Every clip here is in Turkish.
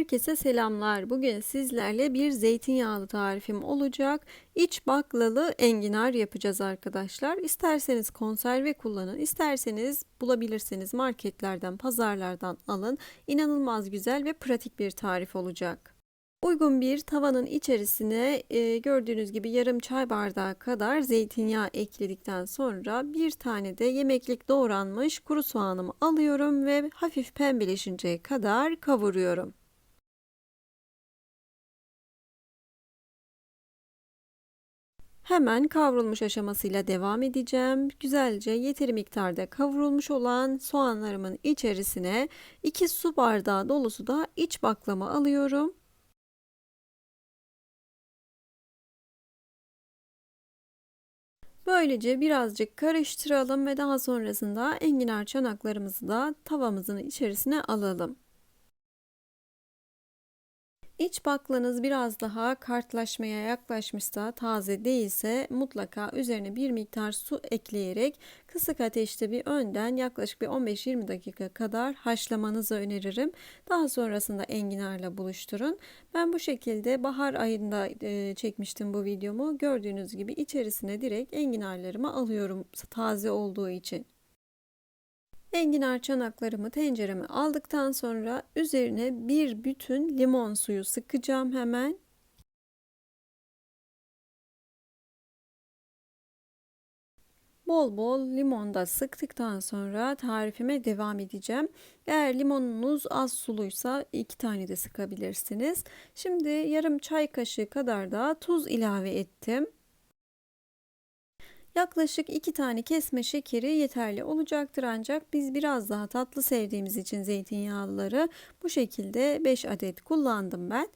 Herkese selamlar. Bugün sizlerle bir zeytinyağlı tarifim olacak. İç baklalı enginar yapacağız arkadaşlar. İsterseniz konserve kullanın, isterseniz bulabilirsiniz marketlerden, pazarlardan alın. İnanılmaz güzel ve pratik bir tarif olacak. Uygun bir tavanın içerisine e, gördüğünüz gibi yarım çay bardağı kadar zeytinyağı ekledikten sonra bir tane de yemeklik doğranmış kuru soğanımı alıyorum ve hafif pembeleşinceye kadar kavuruyorum. Hemen kavrulmuş aşamasıyla devam edeceğim. Güzelce yeteri miktarda kavrulmuş olan soğanlarımın içerisine 2 su bardağı dolusu da iç baklama alıyorum. Böylece birazcık karıştıralım ve daha sonrasında enginar çanaklarımızı da tavamızın içerisine alalım. İç baklanız biraz daha kartlaşmaya yaklaşmışsa, taze değilse mutlaka üzerine bir miktar su ekleyerek kısık ateşte bir önden yaklaşık bir 15-20 dakika kadar haşlamanızı öneririm. Daha sonrasında enginarla buluşturun. Ben bu şekilde bahar ayında e, çekmiştim bu videomu. Gördüğünüz gibi içerisine direkt enginarlarımı alıyorum taze olduğu için. Enginar çanaklarımı tencereme aldıktan sonra üzerine bir bütün limon suyu sıkacağım hemen. Bol bol limon da sıktıktan sonra tarifime devam edeceğim. Eğer limonunuz az suluysa iki tane de sıkabilirsiniz. Şimdi yarım çay kaşığı kadar da tuz ilave ettim. Yaklaşık 2 tane kesme şekeri yeterli olacaktır ancak biz biraz daha tatlı sevdiğimiz için zeytinyağlıları bu şekilde 5 adet kullandım ben.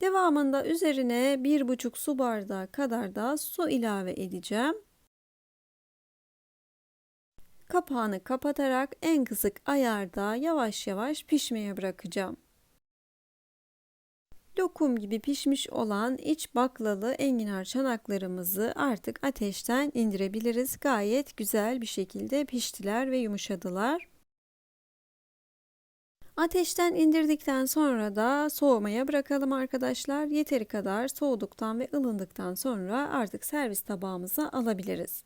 Devamında üzerine 1,5 su bardağı kadar da su ilave edeceğim. Kapağını kapatarak en kısık ayarda yavaş yavaş pişmeye bırakacağım. Lokum gibi pişmiş olan iç baklalı enginar çanaklarımızı artık ateşten indirebiliriz. Gayet güzel bir şekilde piştiler ve yumuşadılar. Ateşten indirdikten sonra da soğumaya bırakalım arkadaşlar. Yeteri kadar soğuduktan ve ılındıktan sonra artık servis tabağımıza alabiliriz.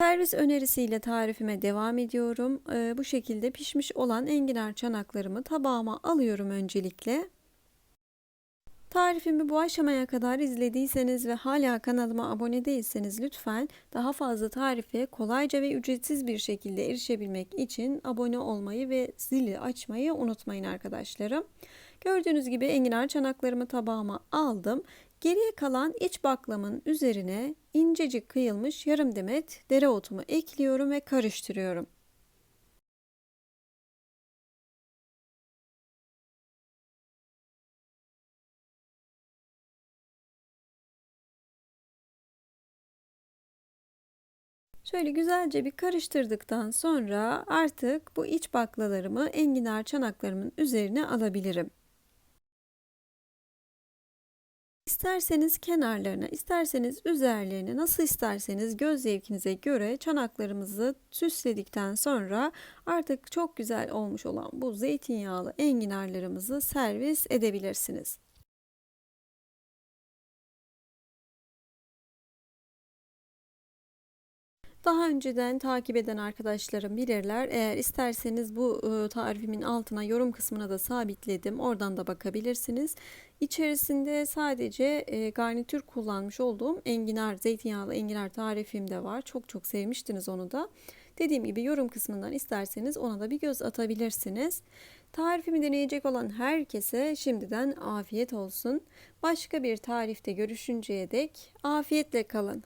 Servis önerisiyle tarifime devam ediyorum. Ee, bu şekilde pişmiş olan enginar çanaklarımı tabağıma alıyorum öncelikle. Tarifimi bu aşamaya kadar izlediyseniz ve hala kanalıma abone değilseniz lütfen daha fazla tarife kolayca ve ücretsiz bir şekilde erişebilmek için abone olmayı ve zili açmayı unutmayın arkadaşlarım. Gördüğünüz gibi enginar çanaklarımı tabağıma aldım. Geriye kalan iç baklamın üzerine incecik kıyılmış yarım demet dereotumu ekliyorum ve karıştırıyorum. Şöyle güzelce bir karıştırdıktan sonra artık bu iç baklalarımı enginar çanaklarımın üzerine alabilirim. İsterseniz kenarlarına, isterseniz üzerlerine, nasıl isterseniz göz zevkinize göre çanaklarımızı süsledikten sonra artık çok güzel olmuş olan bu zeytinyağlı enginarlarımızı servis edebilirsiniz. Daha önceden takip eden arkadaşlarım bilirler. Eğer isterseniz bu e, tarifimin altına yorum kısmına da sabitledim. Oradan da bakabilirsiniz. İçerisinde sadece e, garnitür kullanmış olduğum enginar, zeytinyağlı enginar tarifim de var. Çok çok sevmiştiniz onu da. Dediğim gibi yorum kısmından isterseniz ona da bir göz atabilirsiniz. Tarifimi deneyecek olan herkese şimdiden afiyet olsun. Başka bir tarifte görüşünceye dek afiyetle kalın.